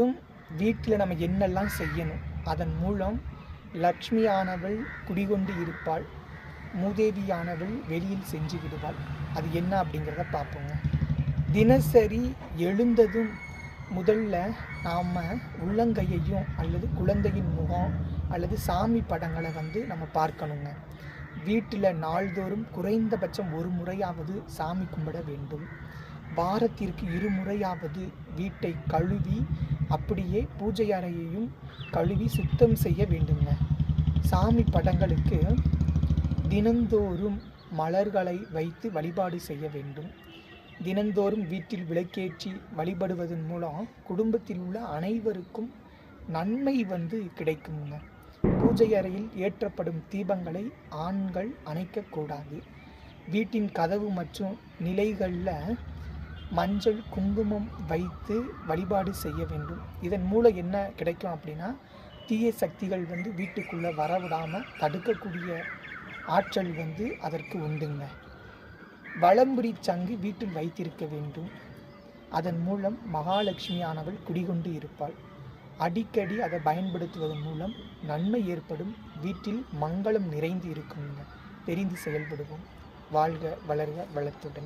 தினந்தோறும் வீட்டில் நம்ம என்னெல்லாம் செய்யணும் அதன் மூலம் லக்ஷ்மியானவள் குடிகொண்டு இருப்பாள் மூதேவியானவள் வெளியில் செஞ்சு விடுவாள். அது என்ன அப்படிங்கிறத பார்ப்போங்க. தினசரி எழுந்ததும் முதல்ல நாம் உள்ளங்கையையும் அல்லது குழந்தையின் முகம் அல்லது சாமி படங்களை வந்து நம்ம பார்க்கணுங்க. வீட்டில் நாள்தோறும் குறைந்தபட்சம் ஒரு முறையாவது சாமி கும்பிட வேண்டும். வாரத்திற்கு இருமுறையாவது வீட்டை கழுவி அப்படியே பூஜை அறையையும் கழுவி சுத்தம் செய்ய வேண்டுங்க. சாமி படங்களுக்கு தினந்தோறும் மலர்களை வைத்து வழிபாடு செய்ய வேண்டும். தினந்தோறும் வீட்டில் விளக்கேற்றி வழிபடுவதன் மூலம் குடும்பத்தில் உள்ள அனைவருக்கும் நன்மை வந்து கிடைக்குங்க. பூஜை அறையில் ஏற்றப்படும் தீபங்களை ஆண்கள் அணைக்கக்கூடாது. வீட்டின் கதவு மற்றும் நிலைகளில் மஞ்சள் குங்குமம் வைத்து வழிபாடு செய்ய வேண்டும். இதன் மூலம் என்ன கிடைக்கும் அப்படின்னா தீய சக்திகள் வந்து வீட்டுக்குள்ளே வரவிடாமல் தடுக்கக்கூடிய ஆற்றல் வந்து அதற்கு உண்டுங்க. வளம்புரி சங்கு வீட்டில் வைத்திருக்க வேண்டும். அதன் மூலம் மகாலட்சுமியானவள் குடிகொண்டு இருப்பாள். அடிக்கடி அதை பயன்படுத்துவதன் மூலம் நன்மை ஏற்படும். வீட்டில் மங்களம் நிறைந்து இருக்குங்க. தெரிந்து செயல்படுவோம். வாழ்க வளர்க வளத்துடன்.